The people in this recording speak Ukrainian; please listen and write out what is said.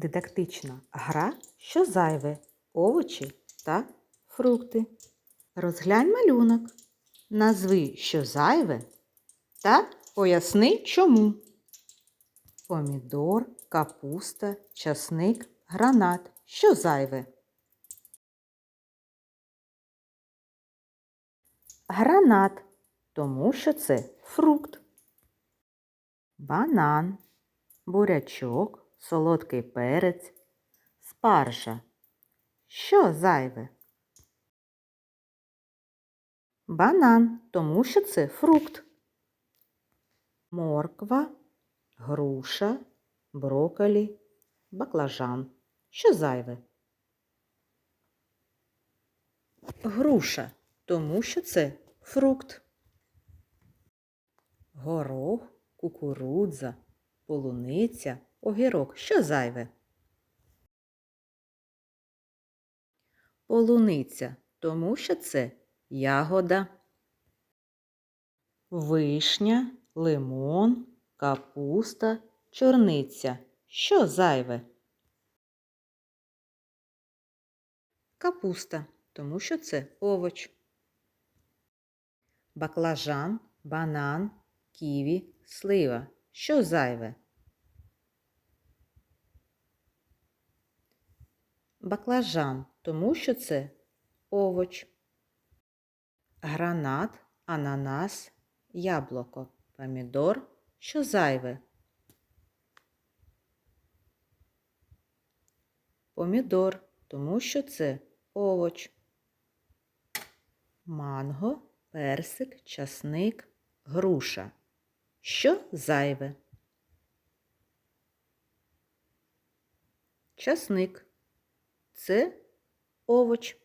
Дидактична гра, що зайве, овочі та фрукти. Розглянь малюнок. Назви, що зайве, та поясни чому. Помідор, капуста, часник, гранат. Що зайве? Гранат, тому що це фрукт. Банан, бурячок, солодкий перець, спаржа. Що зайве? Банан, тому що це фрукт. Морква, груша, брокколі, баклажан. Що зайве? Груша, тому що це фрукт. Горох, кукурудза, полуниця, огірок. Що зайве? Полуниця, тому що це ягода. Вишня, лимон, капуста, чорниця. Що зайве? Капуста, тому що це овоч. Баклажан, банан, ківі, слива. Що зайве? Баклажан, тому що це овоч. Гранат, ананас, яблуко, помідор. Що зайве? Помідор, тому що це овоч. Манго, персик, часник, груша. Що зайве? Часник. Це овоч.